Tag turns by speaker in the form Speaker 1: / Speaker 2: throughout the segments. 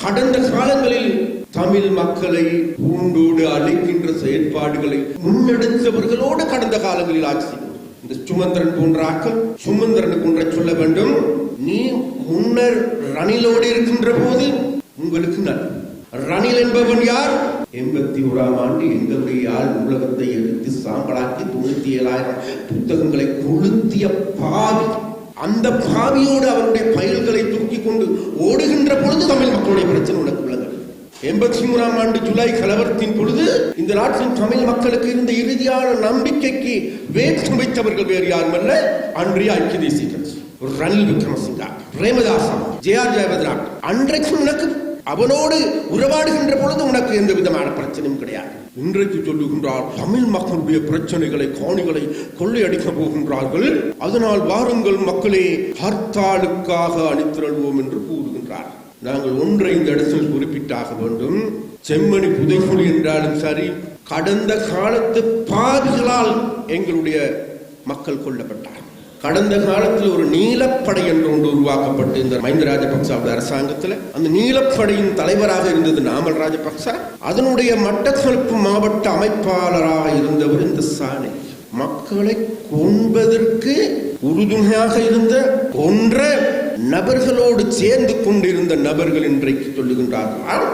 Speaker 1: கடந்த காலங்களில் தமிழ் மக்களை பூண்டோடு அழைக்கின்ற செயற்பாடுகளை முன்னெடுத்தவர்களோடு கடந்த காலங்களில் ஆட்சி இந்த சுமந்திரன் போன்ற ஆக்கம் சுமந்திரனுக்கு ஒன்றை சொல்ல வேண்டும். நீ முன்னர் ரணிலோடு இருக்கின்ற போது உங்களுக்கு நல்லது ரணில் என்பவன் யார்? எண்பத்தி ஓராம் ஆண்டு எங்களுடைய யாழ் நூலகத்தை எடுத்து சாம்பலாக்கி தொண்ணூத்தி ஏழாயிரம் புத்தகங்களை கொளுத்திய பாவி அந்த பாவியோடு அவருடைய பயல்களை தூக்கி கொண்டு ஓடுகின்ற பொழுது தமிழ் மக்களுடைய பிரச்சனை உனக்கு விளங்கவில்லை எண்பத்தி மூணாம் ஆண்டு ஜூலை கலவரத்தின் பொழுது இந்த நாட்டின் தமிழ் மக்களுக்கு இருந்த இறுதியான நம்பிக்கைக்கு வேற்று வைத்தவர்கள் வேறு யாரும் அல்ல அன்றைய ஐக்கிய தேசிய கட்சி. ரணில் விக்ரமசிங்கா. பிரேமதாசா ஜே ஆர் ஜெயவர்தனா அன்றைக்கு உனக்கு அவனோடு உறவாடுகின்ற பொழுது உனக்கு எந்த விதமான பிரச்சனையும் கிடையாது. இன்றைக்கு சொல்லுகின்றார் தமிழ் மக்களுடைய பிரச்சனைகளை காணிகளை கொள்ளையடிக்க போகின்றார்கள். அதனால் வாருங்கள் மக்களே ஹர்த்தாலுக்காக அணிதிரள்வோம் என்று கூறுகின்றார். நாங்கள் ஒன்றை இந்த இடத்தில் குறிப்பிட்டாக வேண்டும். செம்மணி புதைக்குழி என்றாலும் சரி கடந்த காலத்து பாதிகளால் எங்களுடைய மக்கள் கொல்லப்பட்டார் கடந்த காலத்தில் ஒரு நீலப்படை என்று ஒன்று உருவாக்கப்பட்டு இந்த மஹிந்த ராஜபக்சாவுடைய அரசாங்கத்தில் அந்த நீலப்படையின் தலைவராக இருந்தது நாமல் ராஜபக்சா. அதனுடைய மட்டக்களப்பு மாவட்ட அமைப்பாளராக இருந்தவர் இந்த சாணி. மக்களை கொன்பதற்கு உறுதுணையாக இருந்த கொன்ற நபர்களோடு சேர்ந்து கொண்டிருந்த நபர்கள் இன்றைக்கு சொல்லுகின்றார்கள்.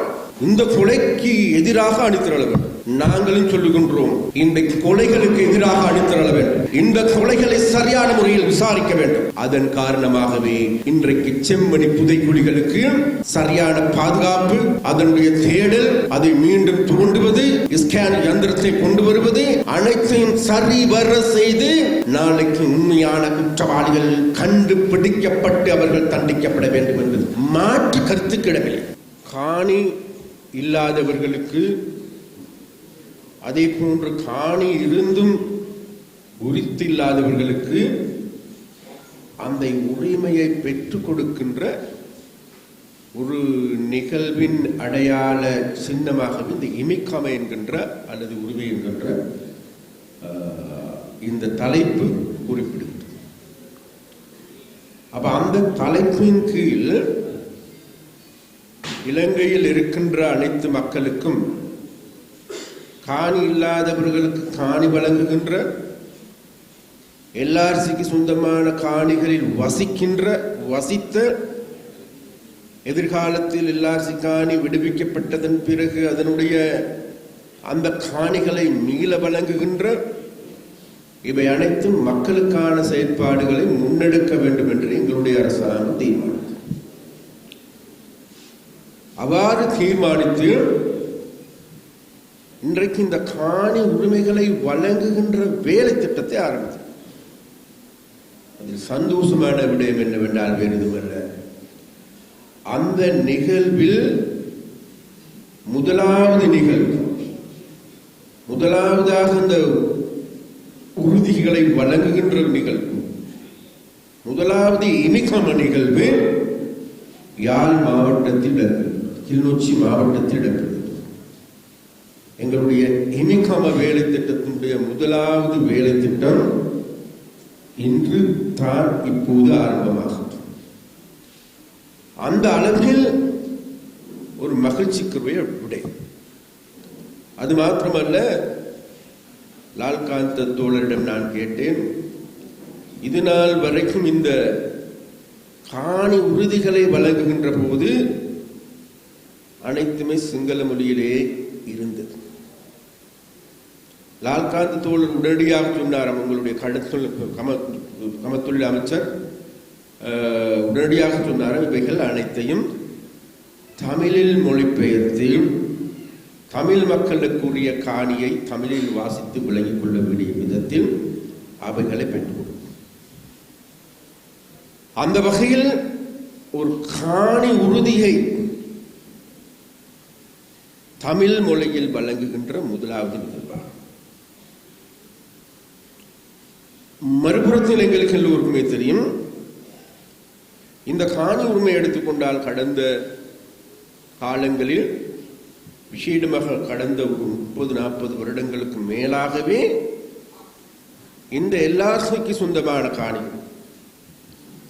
Speaker 1: இந்த கொலைக்கு எதிராக அணிதிரள வேண்டும். நாங்களும் சொல்லுகின்றோம் இந்த கொலைகளுக்கு எதிராக அணிதிரள வேண்டும் இந்த கொலைகளை சரியான முறையில் விசாரிக்க வேண்டும். அதன் காரணமாகவே இன்றைக்கு செம்மணி புதைக்குழிகளுக்கு சரியான பாதுகாப்பு அதனுடைய தேடல் அதை மீண்டும் தூண்டுவது ஸ்கேன் யந்திரத்தை கொண்டு வருவது அனைத்தையும் சரிவர செய்து நாளைக்கு உண்மையான குற்றவாளிகள் கண்டுபிடிக்கப்பட்டு அவர்கள் தண்டிக்கப்பட வேண்டும் என்பது மாற்று கருத்துக்கிடமில்லை காணி இல்லாதவர்களுக்கு அதே போன்று காணி இருந்தும் உரித்தில்லாதவர்களுக்கு அந்த உரிமையை பெற்றுக் கொடுக்கின்ற ஒரு நிகழ்வின் அடையாள சின்னமாகவே இந்த இமைக்காமை என்கின்ற அல்லது உரிமை என்கின்ற இந்த தலைப்பு குறிப்பிடுகிறது. அப்ப அந்த தலைப்பின் கீழ் இலங்கையில் இருக்கின்ற அனைத்து மக்களுக்கும் காணி இல்லாதவர்களுக்கு காணி வழங்குகின்ற எல்ஆர்சிக்கு சொந்தமான காணிகளில் வசிக்கின்ற வசித்த எதிர்காலத்தில் எல்ஆர்சி காணி விடுவிக்கப்பட்டதன் பிறகு அதனுடைய அந்த காணிகளை மீள வழங்குகின்ற இவை அனைத்தும் மக்களுக்கான செயற்பாடுகளை முன்னெடுக்க வேண்டும் என்று எங்களுடைய அரசாங்கம் தீர்மானித்தது. அவ்வாறு தீர்மானித்து இன்றைக்கு இந்த காணி உரிமைகளை வழங்குகின்ற வேலை திட்டத்தை ஆரம்பித்தது. அதில் சந்தோஷமான விடயம் என்னவென்றால் வேறு எதுவுமல்ல அந்த நிகழ்வில் முதலாவது நிகழ்வு முதலாவதாக இந்த உறுதிகளை வழங்குகின்ற நிகழ்வு முதலாவது இனிக்கம நிகழ்வு யாழ் மாவட்டத்தில் கிளிநொச்சி மாவட்டத்தில் இடம்பெறும் எங்களுடைய இனிக்கம வேலை திட்டத்தினுடைய முதலாவது வேலை திட்டம் இன்று தான் இப்போது ஆரம்பமாகும் அந்த அளவில் ஒரு மகிழ்ச்சிக்குரிய விடை அது மாத்திரமல்ல லால்காந்த தோழரிடம் நான் கேட்டேன் இது நாள் வரைக்கும் இந்த காணி உறுதிகளை வழங்குகின்ற போது அனைத்துமே சிங்கள மொழியிலே லால்காந்த் தோழர் உடனடியாக சொன்னார் உங்களுடைய கடத்தொழில் கம கமத்தொழில் அமைச்சர். உடனடியாக சொன்னார் இவைகள் அனைத்தையும் தமிழில் மொழிபெயர்த்து தமிழ் மக்களுக்குரிய காணியை தமிழில் வாசித்து விளங்கிக் கொள்ள வேண்டிய விதத்தில் அவைகளை பெற்றுக் அந்த வகையில் ஒரு காணி உறுதியை தமிழ் மொழியில் வழங்குகின்ற முதலாவது நிகழ்வாகும். மறுபுறத்தில் எங்களுக்கு எல்லோருக்குமே தெரியும். இந்த காணி உரிமை எடுத்துக்கொண்டால் கடந்த காலங்களில் விசேடமாக கடந்த ஒரு முப்பது நாற்பது வருடங்களுக்கு மேலாகவே இந்த எல்லாசைக்கு சொந்தமான காணிகள்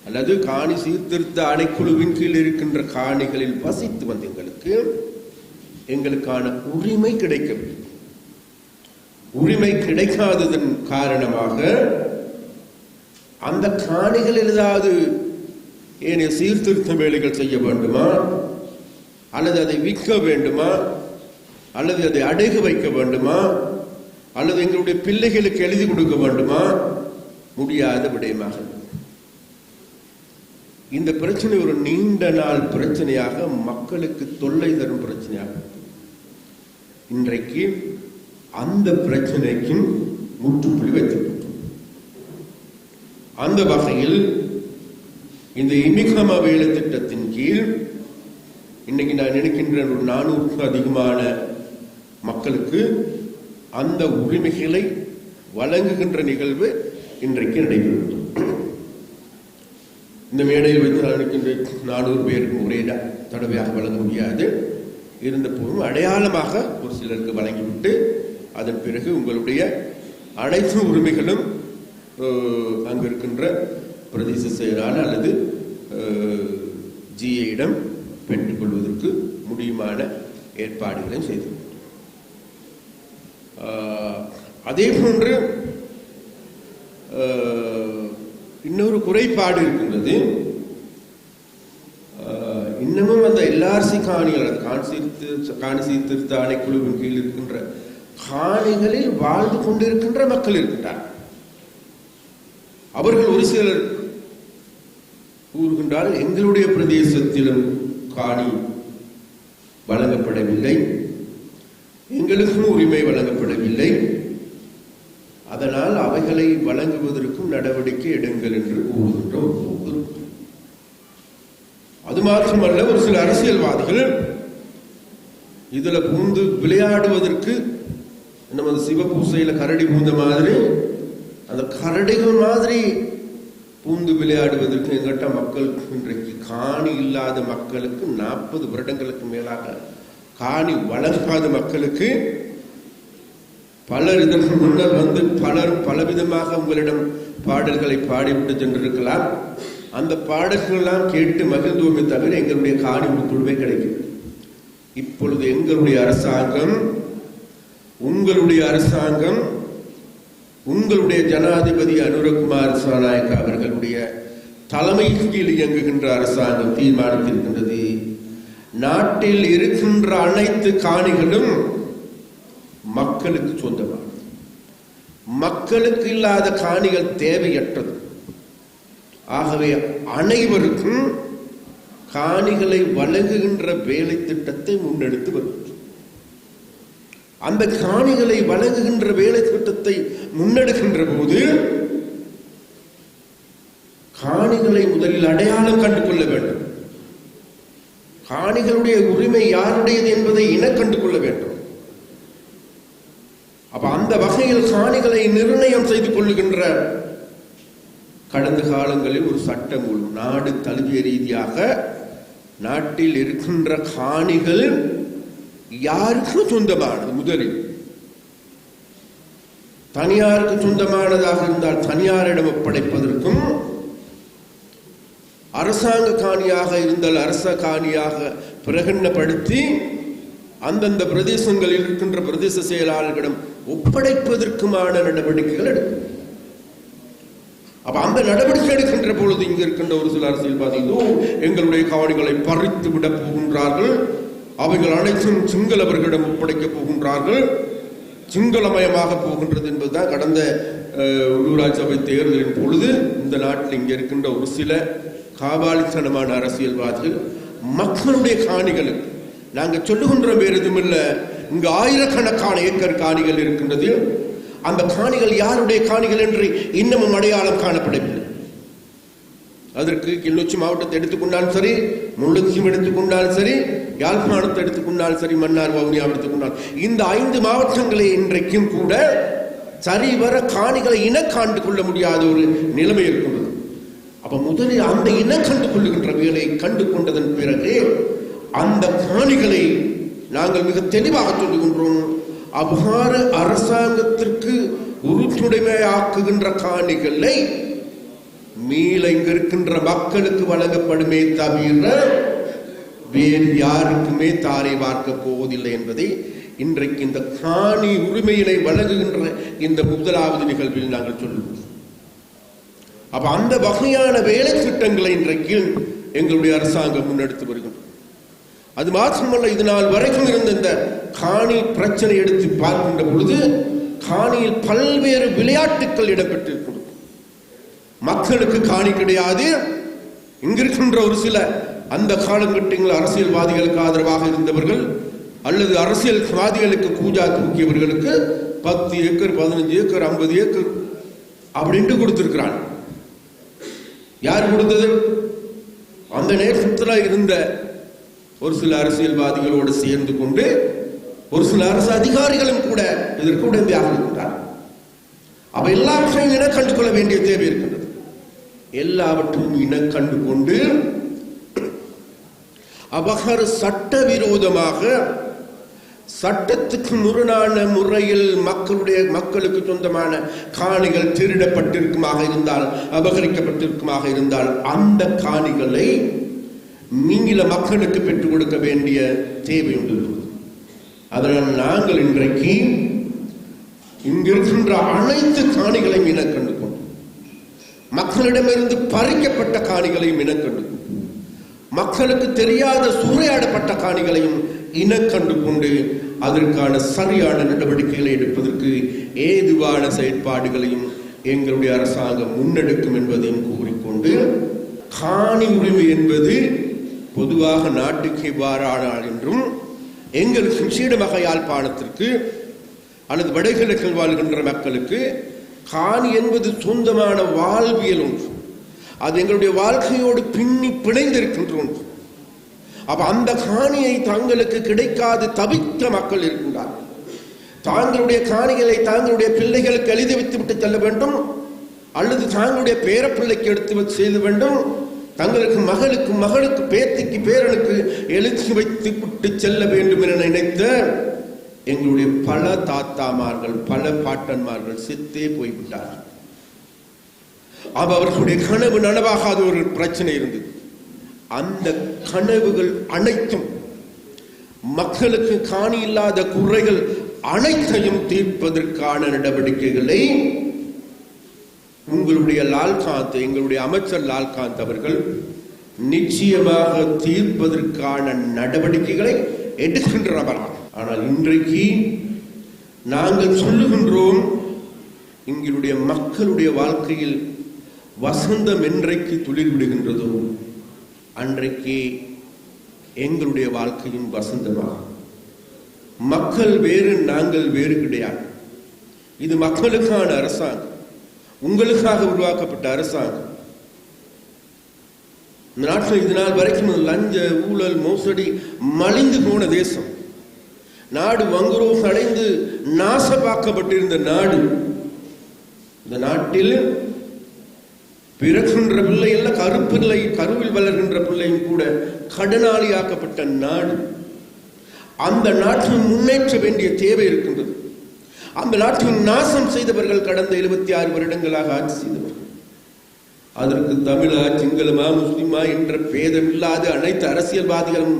Speaker 1: அல்லது காணி சீர்திருத்த ஆணைக்குழுவின் கீழ் இருக்கின்ற காணிகளில் வசித்து வந்த எங்களுக்கு எங்களுக்கான உரிமை கிடைக்கவில்லை. உரிமை கிடைக்காததன் காரணமாக அந்த காணிகளில் ஏதாவது ஏனைய சீர்திருத்த வேலைகள் செய்ய வேண்டுமா? அல்லது அதை விற்க வேண்டுமா? அல்லது அதை அடகு வைக்க வேண்டுமா? அல்லது எங்களுடைய பிள்ளைகளுக்கு எழுதி கொடுக்க வேண்டுமா? முடியாத விடயமாக. இந்த பிரச்சனை ஒரு நீண்ட நாள் பிரச்சனையாக மக்களுக்கு தொல்லை தரும் பிரச்சனையாக. இன்றைக்கு அந்த பிரச்சனைக்கும் முற்றுப்புள்ளி வைத்திருக்கும். அந்த வகையில் இந்த இமிகம வேலை திட்டத்தின் கீழ் இன்னைக்கு நான் நினைக்கின்ற ஒரு நானூறுக்கும் அதிகமான மக்களுக்கு அந்த உரிமைகளை வழங்குகின்ற நிகழ்வு இன்றைக்கு நடைபெறும் இந்த மேடையில் வைத்து நான் நினைக்கின்ற நானூறு பேருக்கு ஒரே தடவையாக வழங்க முடியாது. இருந்த போதும் அடையாளமாக ஒரு சிலருக்கு வழங்கிவிட்டு அதன் பிறகு உங்களுடைய அனைத்து உரிமைகளும் அங்கு இருக்கின்ற பிரதேச செயலாளர் அல்லது ஜிஏயிடம் பெற்றுக்கொள்வதற்கு முடியுமான ஏற்பாடுகளையும் செய்து ஆஹ், அதே போன்று ஆஹ், இன்னொரு குறைபாடு இருக்கின்றது. ஆஹ், இன்னமும் அந்த எல்ஆர்சி காணிகள் அது காணி காணி சீர்திருத்த ஆணைக்குழுவின் கீழ் இருக்கின்ற காணிகளில் வாழ்ந்து கொண்டிருக்கின்ற மக்கள் இருக்கின்றார் அவர்கள் ஒரு சிலர் கூறுகின்றால் எங்களுடைய பிரதேசத்திலும் காணி வழங்கப்படவில்லை. எங்களுக்கும் உரிமை வழங்கப்படவில்லை. அதனால் அவைகளை வழங்குவதற்கும் நடவடிக்கை எடுங்கள் என்று கூறுகின்ற அது மாத்திரமல்ல ஒரு சில அரசியல்வாதிகள் இதுல பூந்து விளையாடுவதற்கு நமது சிவபூசையில கரடி பூந்த மாதிரி அந்த கரடிகள் மாதிரி பூந்து விளையாடுவதற்கு எங்கிட்ட மக்கள் இன்றைக்கு காணி இல்லாத மக்களுக்கு நாற்பது வருடங்களுக்கு மேலாக காணி வளர்க்காத மக்களுக்கு பலர் இதற்கு முன்னர் வந்து பலரும் பலவிதமாக உங்களிடம் பாடல்களை பாடிவிட்டு சென்றிருக்கலாம். அந்த பாடல்கள்லாம் கேட்டு மகிழ்ந்தோமே தவிர எங்களுடைய காணி முழுவே கிடைக்கும் இப்பொழுது எங்களுடைய அரசாங்கம் உங்களுடைய அரசாங்கம் உங்களுடைய ஜனாதிபதி அனுரகுமார் சாநாயக் அவர்களுடைய தலைமை கீழ் இயங்குகின்ற அரசாங்கம் தீர்மானித்திருக்கின்றது. நாட்டில் இருக்கின்ற அனைத்து காணிகளும் மக்களுக்கு சொந்தமானது. மக்களுக்கு இல்லாத காணிகள் தேவையற்றது. ஆகவே அனைவருக்கும் காணிகளை வழங்குகின்ற வேலை திட்டத்தை முன்னெடுத்து வருகிறது அந்த காணிகளை வழங்குகின்ற வேலை திட்டத்தை முன்னெடுக்கின்ற போது காணிகளை முதலில் அடையாளம் கண்டு கொள்ள வேண்டும். காணிகளுடைய உரிமை யாருடையது என்பதை இன கண்டு கொள்ள வேண்டும். அப்ப அந்த வகையில் காணிகளை நிர்ணயம் செய்து கொள்ளுகின்ற கடந்த காலங்களில் ஒரு சட்டம் நாடு தழுவிய ரீதியாக நாட்டில் இருக்கின்ற காணிகள் யாருக்கு சொந்தமானது? முதலில். தனியாருக்கு சொந்தமானதாக இருந்தால் தனியாரிடம் ஒப்படைப்பதற்கும் அரசாங்க காணியாக இருந்தால் அரச காணியாக பிரகடனப்படுத்தி அந்தந்த பிரதேசங்களில் இருக்கின்ற பிரதேச செயலாளர்களிடம் ஒப்படைப்பதற்குமான நடவடிக்கைகள் எடுக்கும். அப்ப அந்த நடவடிக்கை எடுக்கின்ற பொழுது இங்க இருக்கின்ற ஒரு சில அரசியல்வாதிகளோ எங்களுடைய காவடிகளை பறித்து விட போகின்றார்கள். அவைகள் அனைத்தும் சிங்களவர்களிடம் ஒப்படைக்கப் போகின்றார்கள். சிங்களமயமாக போகின்றது என்பதுதான் கடந்த உள்ளூராட்சி சபை தேர்தலின் பொழுது இந்த நாட்டில் இங்கே இருக்கின்ற ஒரு சில காபாலித்தனமான அரசியல்வாதிகள் மக்களுடைய காணிகளுக்கு நாங்கள் சொல்லுகின்ற வேறு எதுவுமில்ல. இங்கு ஆயிரக்கணக்கான ஏக்கர் காணிகள் இருக்கின்றது. அந்த காணிகள் யாருடைய காணிகள் என்று இன்னமும் அடையாளம் காணப்படவில்லை. அதற்கு கிளிநொச்சி மாவட்டத்தை எடுத்துக்கொண்டாலும் சரி முள்ளஞ்சியம் எடுத்துக்கொண்டாலும் சரி யாழ்ப்பாணத்தை எடுத்துக்கொண்டாலும் சரி மன்னார் வவுனியா எடுத்துக்கொண்டால் இந்த ஐந்து மாவட்டங்களை இன்றைக்கும் கூட சரிவர காணிகளை இனக்காண்டு கொள்ள முடியாத ஒரு நிலைமை இருக்கின்றது. அப்ப முதலில் அந்த இனம் கண்டு கொள்ளுகின்ற வேலை கண்டு கொண்டதன் பிறகு அந்த காணிகளை நாங்கள் மிக தெளிவாக சொல்லுகின்றோம். அவ்வாறு அரசாங்கத்திற்கு உறுத்துடைமையாக்குகின்ற காணிகளை மீள இங்க இருக்கின்ற மக்களுக்கு வழங்கப்படுமே தவிர வேறு யாருக்குமே தாரை பார்க்க போவதில்லை என்பதை இன்றைக்கு இந்த காணி உரிமையினை வழங்குகின்ற இந்த முதலாவது நிகழ்வில் நாங்கள் சொல்லுவோம். அப்ப அந்த வகையான வேலை திட்டங்களை இன்றைக்கு எங்களுடைய அரசாங்கம் முன்னெடுத்து வருகின்றோம் அது மாத்திரமல்ல இது நாள் வரைக்கும் இருந்த இந்த காணி பிரச்சனை எடுத்து பார்க்கின்ற பொழுது காணியில் பல்வேறு விளையாட்டுகள் இடம்பெற்றிருக்கிறது. மக்களுக்கு காணி கிடையாது. இங்கிருக்கின்ற ஒரு சில அந்த காலகட்டங்களில் அரசியல்வாதிகளுக்கு ஆதரவாக இருந்தவர்கள் அல்லது அரசியல்வாதிகளுக்கு கூஜா தூக்கியவர்களுக்கு பத்து ஏக்கர் பதினஞ்சு ஏக்கர் ஐம்பது ஏக்கர் அப்படின்ட்டு கொடுத்திருக்கிறான் யார் கொடுத்தது? அந்த நேரத்தில் இருந்த ஒரு சில அரசியல்வாதிகளோடு சேர்ந்து கொண்டு ஒரு சில அரசு அதிகாரிகளும் கூட இதற்கு உடந்தையாக இருக்கின்றார் அவை எல்லா விஷயங்களும் கண்டுகொள்ள வேண்டிய தேவை இருக்கின்றது எல்லாவற்றையும் இனக்கண்டு கண்டு கொண்டு அபகர் சட்டவிரோதமாக சட்டத்துக்கு முரணான முறையில் மக்களுடைய மக்களுக்கு சொந்தமான காணிகள் திருடப்பட்டிருக்குமாக இருந்தால் அபகரிக்கப்பட்டிருக்குமாக இருந்தால் அந்த காணிகளை நீங்கள மக்களுக்கு பெற்றுக் கொடுக்க வேண்டிய தேவை உண்டு. அதனால் நாங்கள் இன்றைக்கு இங்கிருக்கின்ற அனைத்து காணிகளையும் இனக்கண்டு மக்களிடமிருந்து பறிக்கப்பட்ட காணிகளையும் இனக்கண்டு. மக்களுக்கு தெரியாத சூறையாடப்பட்ட காணிகளையும் இனக்கண்டு கொண்டு அதற்கான சரியான நடவடிக்கைகளை எடுப்பதற்கு ஏதுவான செயற்பாடுகளையும் எங்களுடைய அரசாங்கம் முன்னெடுக்கும் என்பதையும் கூறிக்கொண்டு காணி உரிமை என்பது பொதுவாக நாட்டுக்கு இவ்வாறானால் என்றும் எங்களுக்கு சீடமக யாழ்ப்பாணத்திற்கு அல்லது வடகிழக்கில் வாழ்கின்ற மக்களுக்கு காணி என்பது சொந்தமான வாழ்வியல் ஒன்று. அது எங்களுடைய வாழ்க்கையோடு பின்னி பிணைந்திருக்கின்ற ஒன்று. அப்ப அந்த காணியை தங்களுக்கு கிடைக்காது தவித்த மக்கள் இருக்கின்றார்கள். தாங்களுடைய காணிகளை தாங்களுடைய பிள்ளைகளுக்கு எழுதி வைத்து விட்டு செல்ல வேண்டும். அல்லது தாங்களுடைய பேரப்பிள்ளைக்கு எடுத்து செய்து வேண்டும். தங்களுக்கு மகளுக்கு மகளுக்கு பேத்திக்கு பேரனுக்கு எழுதி வைத்து விட்டு செல்ல வேண்டும் என நினைத்த எங்களுடைய பல தாத்தாமார்கள் பல பாட்டன்மார்கள் செத்தே போய்விட்டார்கள். அப்ப அவர்களுடைய கனவு நனவாகாத ஒரு பிரச்சனை இருந்தது. அந்த கனவுகள் அனைத்தும் மக்களுக்கு காணி இல்லாத குறைகள் அனைத்தையும் தீர்ப்பதற்கான நடவடிக்கைகளை உங்களுடைய லால்காந்த் எங்களுடைய அமைச்சர் லால்காந்த் அவர்கள் நிச்சயமாக தீர்ப்பதற்கான நடவடிக்கைகளை எடுக்கின்றவராக ஆனால் இன்றைக்கு நாங்கள் சொல்லுகின்றோம் எங்களுடைய மக்களுடைய வாழ்க்கையில் வசந்தம் என்றைக்கு துளிர் விடுகின்றதோ அன்றைக்கே எங்களுடைய வாழ்க்கையும் வசந்தமாகும். மக்கள் வேறு நாங்கள் வேறு கிடையாது. இது மக்களுக்கான அரசாங்கம். உங்களுக்காக உருவாக்கப்பட்ட அரசாங்கம். இந்த நாட்டில் இது நாள் வரைக்கும் லஞ்ச ஊழல் மோசடி மலிந்து போன தேசம். நாடு வங்குரோகம் அடைந்து நாசமாக்கப்பட்டிருந்த நாடு. இந்த நாட்டில் பிறக்கின்ற பிள்ளை அல்ல கருப்பிள்ளை கருவில் வளர்கின்ற பிள்ளையும் கூட கடனாளியாக்கப்பட்ட நாடு. அந்த நாட்டில் முன்னேற்ற வேண்டிய தேவை இருக்கின்றது. அந்த நாட்டில் நாசம் செய்தவர்கள் கடந்த எழுபத்தி ஆறு வருடங்களாக ஆட்சி செய்தவர்கள். அதற்கு தமிழா சிங்களமா முஸ்லிமா என்ற பேதமில்லாத அனைத்து அரசியல்வாதிகளும்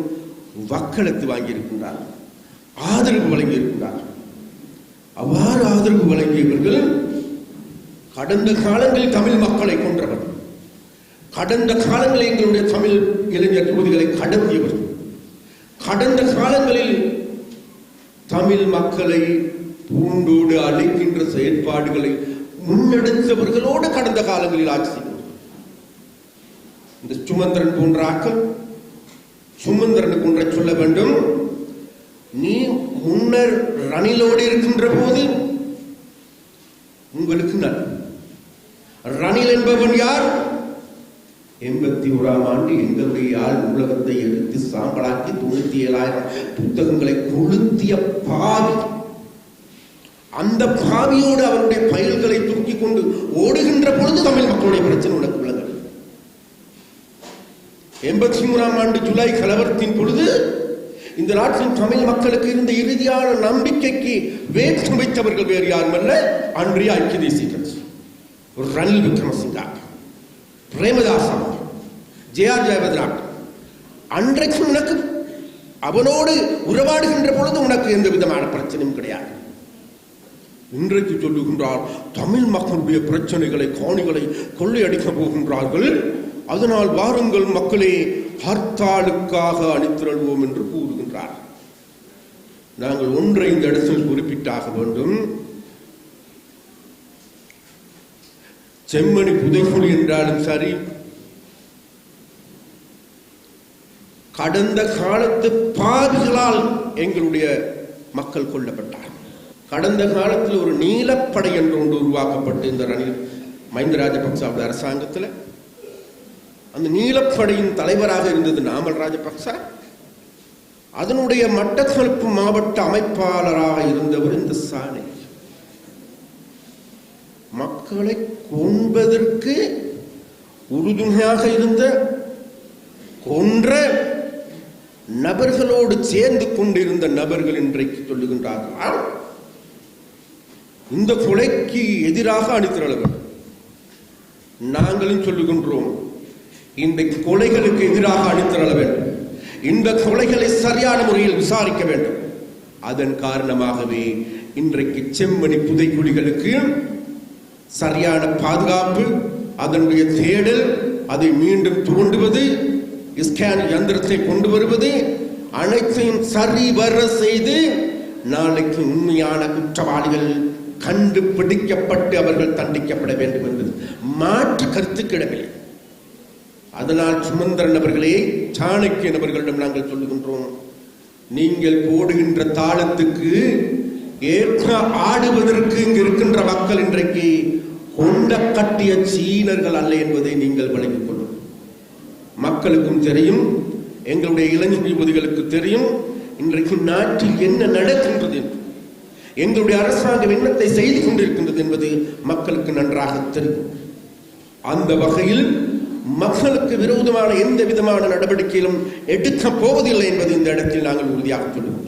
Speaker 1: வக்களத்து வாங்கியிருக்கின்றார்கள். ஆதரவு வழங்கியிருக்கிறார். அவ்வாறு ஆதரவு வழங்கியவர்கள் கடந்த காலங்களில் தமிழ் மக்களை கொன்றவர். கடந்த காலங்களில் எங்களுடைய தமிழ் இளைஞர் தொகுதிகளை கடத்தியவர். கடந்த காலங்களில் தமிழ் மக்களை பூண்டோடு அழைக்கின்ற செயற்பாடுகளை முன்னெடுத்தவர்களோடு கடந்த காலங்களில் ஆட்சி செய்தவர். இந்த சுமந்திரன் போன்ற ஆக்கள் சுமந்திரன் போன்ற சொல்ல வேண்டும். ரணிலோடு இருக்கின்ற போது உங்களுக்கு நன்மை ரணில் என்பவன் யார்? எண்பத்தி ஓராம் ஆண்டு எங்களுடைய யாழ் உலகத்தை எடுத்து சாம்பலாக்கி தொண்ணூத்தி ஏழாயிரம் புத்தகங்களை கொளுத்திய பாவி. அந்த பாவியோடு அவருடைய பயல்களை தூக்கி கொண்டு ஓடுகின்ற பொழுது தமிழ் மக்களுடைய பிரச்சனை உனக்கு விளங்கல் எண்பத்தி மூணாம் ஆண்டு ஜூலை கலவரத்தின் பொழுது இந்த நாட்டின் தமிழ் மக்களுக்கு இருந்த இறுதியான நம்பிக்கைக்கு வேற்று வைத்தவர்கள் வேறு யாரும் அல்ல. அன்றைய ஐக்கிய தேசிய கட்சி. ரணில் விக்ரமசிங்கா பிரேமதாஸ் ஜெயார் ஜெயபத்ராட் அன்றைக்கு உனக்கு அவனோடு உறவாடுகின்ற பொழுது உனக்கு எந்த விதமான பிரச்சனையும் கிடையாது. இன்றைக்கு சொல்லுகின்றார் தமிழ் மக்களுடைய பிரச்சனைகளை காணிகளை கொள்ளையடிக்கப் போகின்றார்கள். அதனால் வாருங்கள் மக்களே பார்த்தாளுக்காக அணிதிரள்வோம் என்று கூறுகின்றார். நாங்கள் ஒன்றை இந்த இடத்தில் குறிப்பிட்டாக வேண்டும். செம்மணி புதைக்குழி என்றாலும் சரி கடந்த காலத்து பாவிகளால் எங்களுடைய மக்கள் கொல்லப்பட்டார் கடந்த காலத்தில் ஒரு நீலப்படை என்று ஒன்று உருவாக்கப்பட்டு இந்த ரணில் மஹிந்த ராஜபக்சாவுடைய அரசாங்கத்தில் அந்த நீலப்படையின் தலைவராக இருந்தது நாமல் ராஜபக்ச அதனுடைய மட்டக்களப்பு மாவட்ட அமைப்பாளராக இருந்தவர் இந்த சாணி. மக்களை கொன்பதற்கு உறுதுணையாக இருந்த கொன்ற நபர்களோடு சேர்ந்து கொண்டிருந்த நபர்கள் இன்றைக்கு சொல்லுகின்றார்கள். இந்த கொலைக்கு எதிராக அணிதிரள நாங்களும் சொல்லுகின்றோம். இந்த கொலைகளுக்கு எதிராக அணிதிரள வேண்டும். இந்த கொலைகளை சரியான முறையில் விசாரிக்க வேண்டும். அதன் காரணமாகவே இன்றைக்கு செம்மணி புதைக்குழிகளுக்கு சரியான பாதுகாப்பு அதனுடைய தேடல் அதை மீண்டும் தூண்டுவது ஸ்கேன் யந்திரத்தை கொண்டு வருவது அனைத்தையும் சரிவர செய்து நாளைக்கு உண்மையான குற்றவாளிகள் கண்டுபிடிக்கப்பட்டு அவர்கள் தண்டிக்கப்பட வேண்டும் என்பது மாற்று கருத்துக்கிடமில்லை அதனால் சுமந்திரன் அவர்களே சாணக்கியன் அவர்களிடம் நாங்கள் சொல்லுகின்றோம் நீங்கள் போடுகின்ற தாளத்துக்கு ஏற்ற ஆடுவதற்கு இங்கு இருக்கின்ற மக்கள் இன்றைக்கு கொண்ட கட்டிய சீனர்கள் அல்ல என்பதை நீங்கள் வழங்கிக் கொள்ளும். மக்களுக்கும் தெரியும் எங்களுடைய இளைஞர் யுவதிகளுக்கு தெரியும் இன்றைக்கு நாட்டில் என்ன நடக்கின்றது என்று. எங்களுடைய அரசாங்கம் என்னத்தை செய்து கொண்டிருக்கின்றது என்பது மக்களுக்கு நன்றாக தெரியும். அந்த வகையில் மக்களுக்கு விரோதமான எந்த விதமான நடவடிக்கையிலும் எடுக்கப் போவதில்லை என்பது இந்த இடத்தில் நாங்கள் உறுதியாக சொல்லுகிறோம்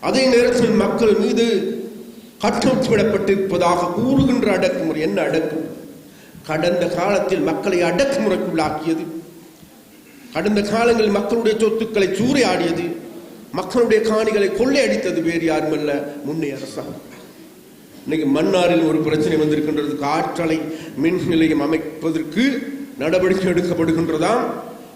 Speaker 1: அதே நேரத்தில் மக்கள் மீது கட்டவிடப்பட்டிருப்பதாக கூறுகின்ற அடக்குமுறை என்ன அடக்கும் கடந்த காலத்தில் மக்களை அடக்குமுறைக்குள்ளாக்கியது. கடந்த காலங்களில் மக்களுடைய சொத்துக்களை சூறையாடியது. மக்களுடைய காணிகளை கொள்ளையடித்தது வேறு யாருமல்ல முன்னே அரசாங்கம். இன்னைக்கு மன்னாரில் ஒரு பிரச்சனை வந்திருக்கின்றது. காற்றலை மின் நிலையம் அமைப்பதற்கு நடவடிக்கை எடுக்கப்படுகின்றதாம்.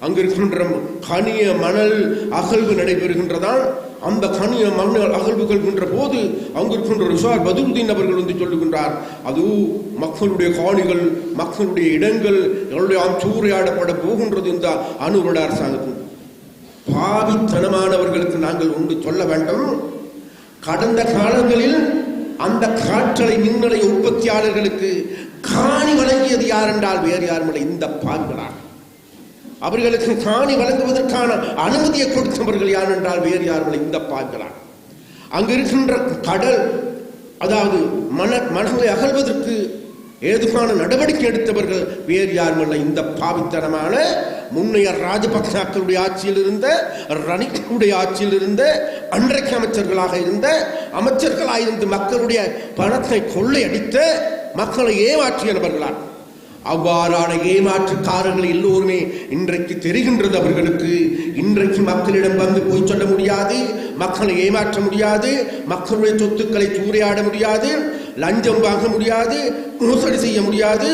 Speaker 1: அங்கு இருக்கின்ற கனிய மணல் அகழ்வு நடைபெறுகின்றதாம். அந்த கனிய மணல் அகழ்வுகள்கின்ற போது அங்கு இருக்கின்ற ரிசார் பதுருதீன் அவர்கள் வந்து சொல்லுகின்றார் அது மக்களுடைய காணிகள் மக்களுடைய இடங்கள் எல்லாம் சூறையாடப்பட போகின்றது இந்த அனுவட அரசாங்கத்தில் பாவித்தனமானவர்களுக்கு நாங்கள் ஒன்று சொல்ல வேண்டும். கடந்த காலங்களில் அந்த காற்றலை மின்னலை உற்பத்தியாளர்களுக்கு காணி வழங்கியது யார் என்றால் வேறு யாருமில்லை இந்த பாவிகளார் அவர்களுக்கு காணி வழங்குவதற்கான அனுமதியை கொடுத்தவர்கள் யார் என்றால் வேறு யாருமில்லை இந்த பாவிகளார் அங்கு இருக்கின்ற கடல் அதாவது மன மனங்களை அகழ்வதற்கு ஏதுவான நடவடிக்கை எடுத்தவர்கள் வேறு யாருமில்லை இந்த பாவித்தனமான முன்னைய ராஜபக்சாக்களுடைய ஆட்சியில் இருந்த ரணிக்குடைய ஆட்சியில் இருந்த அன்றைக்கு அமைச்சர்களாக இருந்த அமைச்சர்களாக இருந்து மக்களுடைய பணத்தை கொள்ளையடித்த மக்களை ஏமாற்றிய நபர்களால் அவ்வாறான ஏமாற்றுக்காரர்கள் எல்லோருமே இன்றைக்கு தெரிகின்றது அவர்களுக்கு. இன்றைக்கு மக்களிடம் வந்து போய் சொல்ல முடியாது மக்களை ஏமாற்ற முடியாது மக்களுடைய சொத்துக்களை சூறையாட முடியாது லஞ்சம் வாங்க முடியாது மோசடி செய்ய முடியாது.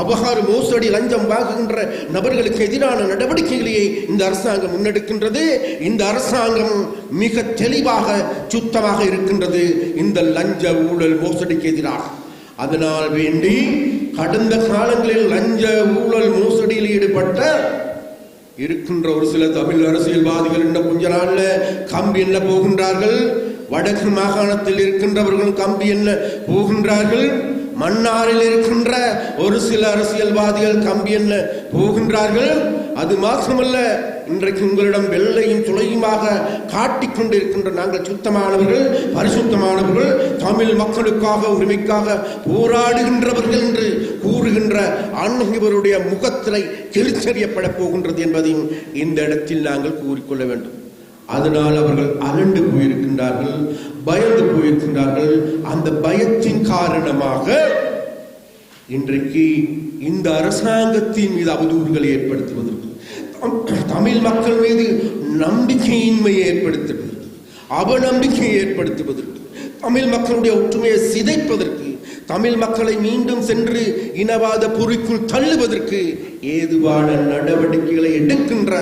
Speaker 1: அவ்வாறு மோசடி லஞ்சம் வாங்குகின்ற நபர்களுக்கு எதிரான நடவடிக்கைகளையே இந்த அரசாங்கம் முன்னெடுக்கின்றது. இந்த அரசாங்கம் மிக தெளிவாக சுத்தமாக இருக்கின்றது. இந்த லஞ்ச ஊழல் மோசடிக்கு எதிராக. அதனால் வேண்டி கடந்த காலங்களில் லஞ்ச ஊழல் மோசடியில் ஈடுபட்ட இருக்கின்ற ஒரு சில தமிழ் அரசியல்வாதிகள் இந்த கொஞ்ச நாள்ல கம்பி என்ன போகின்றார்கள்? வடக்கு மாகாணத்தில் இருக்கின்றவர்கள் கம்பி என்ன போகின்றார்கள்? மன்னாரில் இருக்கின்ற ஒரு சில அரசியல்வாதிகள் கம்பி என்ன போகின்றார்கள்? அது மாத்திரமல்ல இன்றைக்கு உங்களிடம் வெள்ளையும் துளையுமாக காட்டிக் கொண்டிருக்கின்ற நாங்கள் சுத்தமானவர்கள் பரிசுத்தமானவர்கள் தமிழ் மக்களுக்காக உரிமைக்காக போராடுகின்றவர்கள் என்று கூறுகின்ற அன்னைவருடைய முகத்திலை கிழிச்செறியப்பட போகின்றது என்பதையும் இந்த இடத்தில் நாங்கள் கூறிக்கொள்ள வேண்டும். அதனால் அவர்கள் அரண்டு போயிருக்கின்றார்கள் பயந்து போயிருக்கின்றார்கள். அந்த பயத்தின் காரணமாக இன்றைக்கு இந்த அரசாங்கத்தின் மீது அவதூறுகளை ஏற்படுத்துவது தமிழ் மக்கள் மீது நம்பிக்கையின்மையை ஏற்படுத்துவதற்கு அவநம்பிக்கையை ஏற்படுத்துவதற்கு தமிழ் மக்களுடைய ஒற்றுமையை சிதைப்பதற்கு தமிழ் மக்களை மீண்டும் சென்று இனவாத பொறிக்குள் தள்ளுவதற்கு ஏதுவான நடவடிக்கைகளை எடுக்கின்ற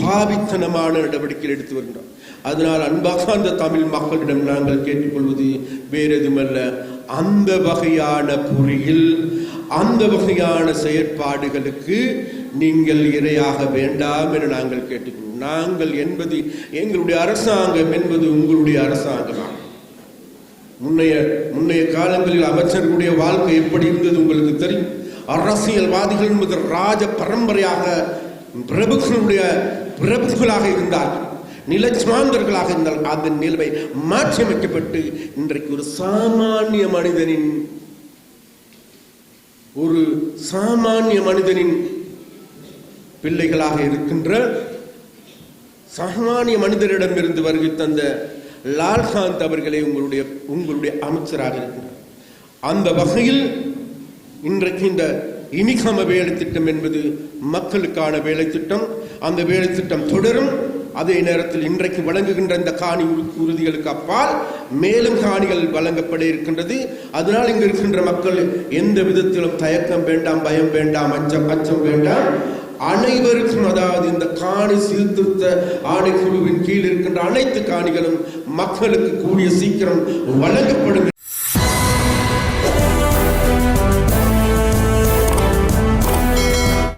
Speaker 1: பாவித்தனமான நடவடிக்கைகள் எடுத்து வருகின்றோம் அதனால் அன்பாக அந்த தமிழ் மக்களிடம் நாங்கள் கேட்டுக்கொள்வது வேறு எதுமல்ல அந்த வகையான பொறியில் அந்த வகையான செயற்பாடுகளுக்கு நீங்கள் இரையாக வேண்டாம் என நாங்கள் கேட்டுக்கொள்வோம் நாங்கள் என்பது எங்களுடைய அரசாங்கம் என்பது உங்களுடைய அரசாங்கமாகும் முன்னைய முன்னைய காலங்களில் அமைச்சர்களுடைய வாழ்க்கை எப்படி இருந்தது உங்களுக்கு தெரியும்? அரசியல்வாதிகள் என்பது ராஜ பரம்பரையாக பிரபுக்களுடைய பிரபுக்களாக இருந்தார்கள். நிலச்சாந்தர்களாக இருந்தால் அந்த நிலைமை மாற்றியமைக்கப்பட்டு இன்றைக்கு ஒரு சாமானிய மனிதனின் ஒரு சாமானிய மனிதனின் பிள்ளைகளாக இருக்கின்ற சாமானிய மனிதரிடமிருந்து வருகை தந்த லால்காந்த் அவர்களே உங்களுடைய உங்களுடைய அமைச்சராக இருக்கிறார் அந்த வகையில் இன்றைக்கு இந்த இனிகம வேலை திட்டம் என்பது மக்களுக்கான வேலை திட்டம் அந்த வேலை திட்டம் தொடரும். அதே நேரத்தில் இன்றைக்கு வழங்குகின்ற இந்த காணி உறுதிகளுக்கு அப்பால் மேலும் காணிகள் வழங்கப்பட இருக்கின்றது. அதனால் இங்கு இருக்கின்ற மக்கள் எந்த விதத்திலும் தயக்கம் வேண்டாம் பயம் வேண்டாம் அச்சம் அச்சம் வேண்டாம். அனைவருக்கும் அதாவது இந்த காணி சீர்திருத்த ஆணைக்குழுவின் கீழ் இருக்கின்ற அனைத்து காணிகளும் மக்களுக்கு கூடிய சீக்கிரம் வழங்கப்படும்